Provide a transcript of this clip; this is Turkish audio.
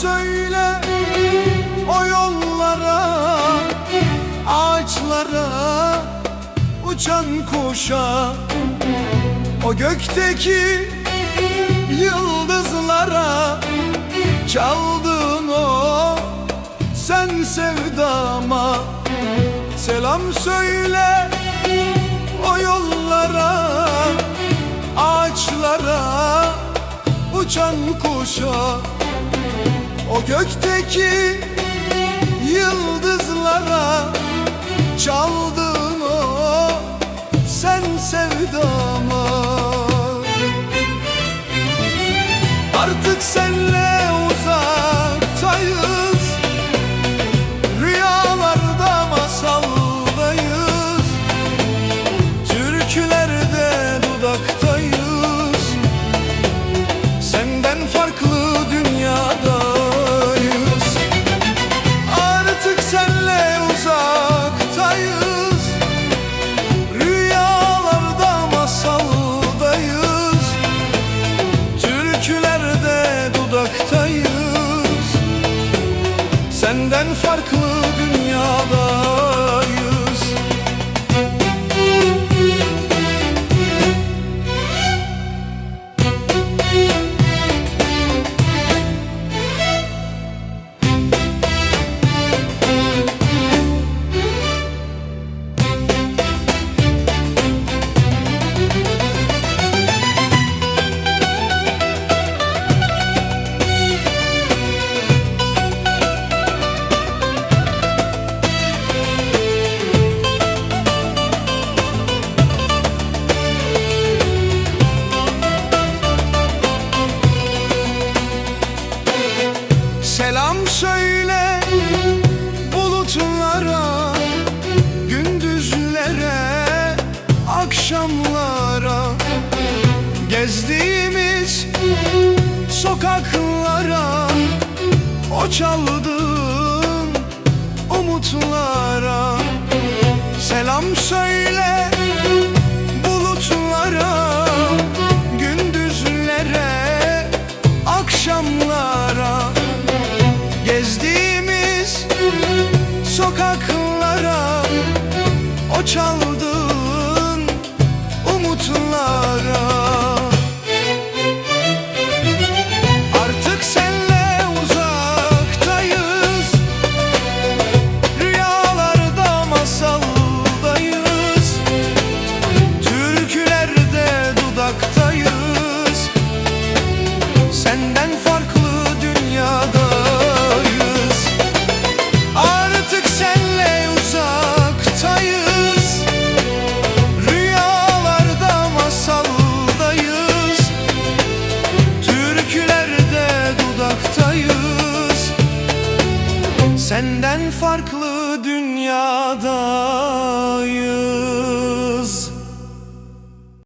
söyle o yollara Ağaçlara Uçan kuşa. O gökteki Yıldızlara Çaldığın o Sen sevdama. Selam söyle O yollara Ağaçlara Uçan kuşa O gökteki Yıldızlara Çaldığın Senden farklı dünyadayız akşamlara Gezdiğimiz sokaklara O çaldığın umutlara Selam söyle Senden farklı dünyadayız